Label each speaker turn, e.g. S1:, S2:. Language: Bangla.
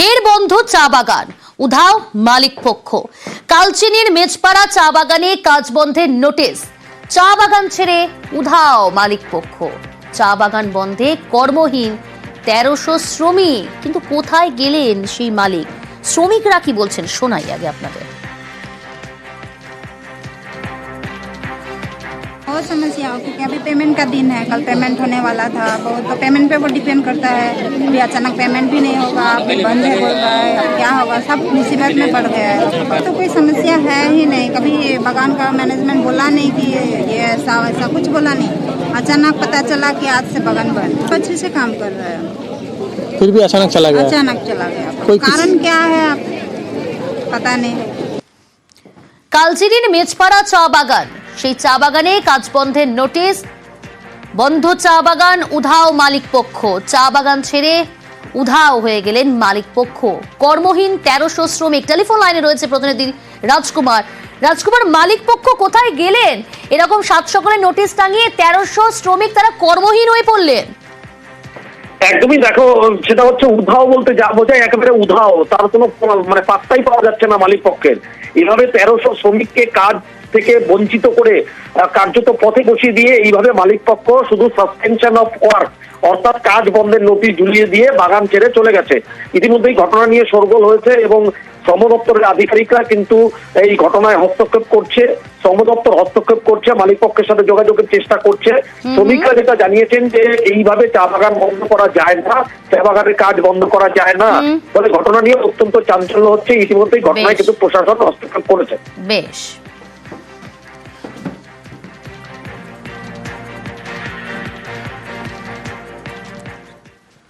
S1: ফের বন্ধ চা বাগান। উধাও মালিক পক্ষ। কালচিনির মেজপাড়া চা বাগানে কাজ বন্ধের নোটিশ। চা বাগান ছেড়ে উধাও মালিক পক্ষ। চা বাগান বন্ধে কর্মহীন তেরোশো শ্রমিক। কিন্তু কোথায় গেলেন সেই মালিক? শ্রমিকরা কি বলছেন? শোনাই আগে আপনাদের।
S2: बहुत समस्या हो क्योंकि अभी पेमेंट का दिन है कल पेमेंट होने वाला था बहुत तो पेमेंट पे वो डिपेंड करता है अभी अचानक पेमेंट भी नहीं होगा अभी बंद है बोल रहा है अब क्या होगा सब मुसीबत में पड़ गया है तो कोई समस्या है ही नहीं कभी बगान का मैनेजमेंट बोला नहीं कि ये ऐसा वैसा कुछ बोला नहीं अचानक पता चला कि आज से बगान बंद तो अच्छे से काम कर रहे हैं
S3: फिर भी अचानक चला गया
S2: अचानक चला गया
S3: कोई किसी-
S2: कारण क्या है आप पता नहीं
S1: কালচিনির মেজপাড়া চা বাগান সেই চা বাগানে কাজ বন্ধের নোটিশ, বন্ধ চা বাগান, উধাও মালিক পক্ষ। চা বাগান ছেড়ে উধাও হয়ে গেলেন মালিক পক্ষ। কর্মহীন তেরোশো শ্রমিক। টেলিফোন লাইনে রয়েছে প্রতিনিধি রাজকুমার। রাজকুমার, মালিক পক্ষ কোথায় গেলেন? এরকম সাত সকলে নোটিশ টাঙিয়ে তেরোশো শ্রমিক তারা কর্মহীন হয়ে পড়লেন।
S4: একদমই দেখো, সেটা হচ্ছে উধাও বলতে যা বোঝায় একেবারে উধাও। তার কোনো মানে পাত্তাই পাওয়া যাচ্ছে না মালিক পক্ষের। এভাবে তেরোশো শ্রমিককে কাজ থেকে বঞ্চিত করে কার্যত পথে বসিয়ে দিয়ে এইভাবে মালিক পক্ষ শুধু সাসপেনশন অফ ওয়ার্ক অর্থাৎ কাজ বন্ধের নোটিশ ঝুলিয়ে দিয়ে বাগান ছেড়ে চলে গেছে। ইতিমধ্যেই ঘটনা নিয়ে শোরগোল হয়েছে এবং শ্রম দপ্তরের আধিকারিকরা কিন্তু এই ঘটনায় হস্তক্ষেপ করছে শ্রম দপ্তর হস্তক্ষেপ করছে মালিক পক্ষের সাথে যোগাযোগের চেষ্টা করছে। শ্রমিকরা যেটা জানিয়েছেন যে এইভাবে চা বাগান বন্ধ করা যায় না চা বাগানের কাজ বন্ধ করা যায় না ফলে ঘটনা নিয়ে অত্যন্ত চাঞ্চল্য হচ্ছে। ইতিমধ্যেই ঘটনায় কিন্তু প্রশাসন হস্তক্ষেপ করেছে।
S1: বেশ।